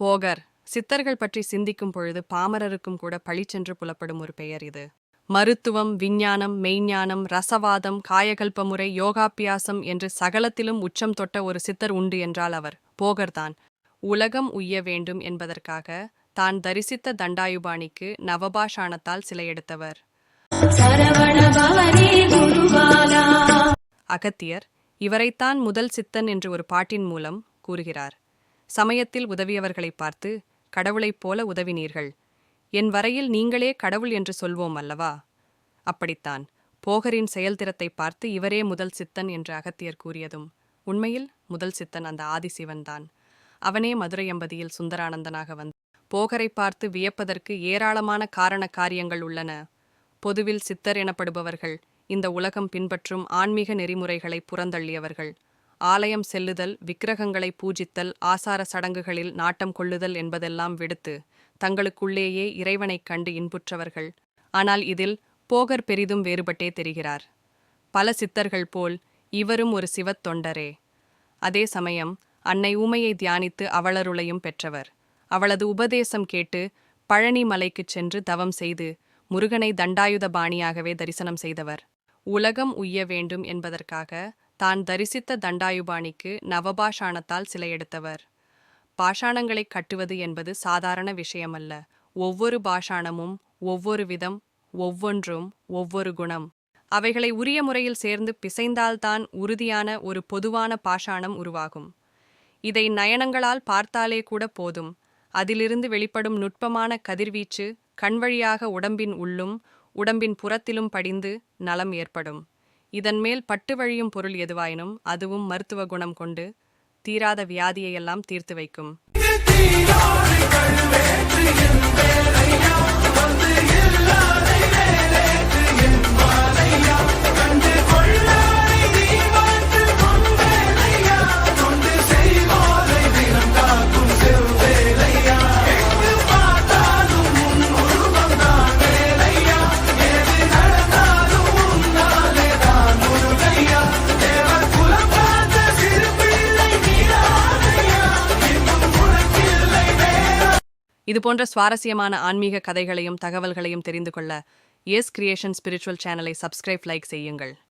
போகர் சித்தர்கள் பற்றி சிந்திக்கும் பொழுது பாமரருக்கும் கூட பளிச்சென்று புலப்படும் ஒரு பெயர் இது. மருத்துவம் விஞ்ஞானம் மெய்ஞானம் ரசவாதம் காயகல்ப முறை யோகாபியாசம் என்று சகலத்திலும் உச்சம் தொட்ட ஒரு சித்தர் உண்டு என்றால் அவர் போகர்தான் உலகம் உய்ய வேண்டும் என்பதற்காக தான் தரிசித்த தண்டாயுபாணிக்கு நவபாஷாணத்தால் சிலை எடுத்தவர். அகத்தியர் இவரைத்தான் முதல் சித்தன் என்று ஒரு பாட்டின் மூலம் கூறுகிறார். சமயத்தில் உதவியவர்களை பார்த்து கடவுளைப் போல உதவினீர்கள். என் வரையில் நீங்களே கடவுள் என்று சொல்வோம் அல்லவா? அப்படித்தான். போகரின் செயல்திறத்தை பார்த்து இவரே முதல் சித்தன் என்று அகத்தியர் கூறியதும் உண்மையில் முதல் சித்தன் அந்த ஆதிசிவன்தான். அவனே மதுரை எம்பதியில் சுந்தரானந்தனாக வந்து போகரை பார்த்து வியப்பதற்கு ஏராளமான காரண காரியங்கள் உள்ளன. பொதுவில் சித்தர் எனப்படுபவர்கள் இந்த உலகம் பின்பற்றும் ஆன்மீக நெறிமுறைகளை புறந்தள்ளியவர்கள். ஆலயம் செல்லுதல் விக்கிரகங்களை பூஜித்தல் ஆசார சடங்குகளில் நாட்டம் கொள்ளுதல் என்பதெல்லாம் விடுத்து தங்களுக்குள்ளேயே இறைவனைக் கண்டு இன்புற்றவர்கள். ஆனால் இதில் போகர் பெரிதும் வேறுபட்டே தெரிகிறார். பல சித்தர்கள் போல் இவரும் ஒரு சிவத் தொண்டரே. அதே சமயம் அன்னை ஊமையை தியானித்து அவளருளையும் பெற்றவர். அவளது உபதேசம் கேட்டு பழனி மலைக்குச் சென்று தவம் செய்து முருகனை தண்டாயுத பாணியாகவே தரிசனம் செய்தவர். உலகம் உய்ய வேண்டும் என்பதற்காக தான் தரிசித்த தண்டாயுபாணிக்கு நவபாஷாணத்தால் சிலை எடுத்தவர் பாஷாணங்களை கட்டுவது என்பது சாதாரண விஷயமல்ல. ஒவ்வொரு பாஷாணமும் ஒவ்வொரு விதம் ஒவ்வொன்றும் ஒவ்வொரு குணம். அவைகளை உரிய முறையில் சேர்ந்து பிசைந்தால்தான் உறுதியான ஒரு பொதுவான பாஷாணம் உருவாகும். இதை நயனங்களால் பார்த்தாலே கூட போதும். அதிலிருந்து வெளிப்படும் நுட்பமான கதிர்வீச்சு கண்வழியாக உடம்பின் உள்ளும் உடம்பின் புறத்திலும் படிந்து நலம் ஏற்படும். இதன் மேல் பட்டு வழியும் பொருள் எதுவாயினும் அதுவும் மருத்துவ குணம் கொண்டு தீராத வியாதியையெல்லாம் தீர்த்து வைக்கும். இது போன்ற சுவாரஸ்யமான ஆன்மீக கதைகளையும் தகவல்களையும் தெரிந்து கொள்ள எஸ் கிரியேஷன் ஸ்பிரிச்சுவல் சேனலை சப்ஸ்கிரைப் லைக் செய்யுங்கள்.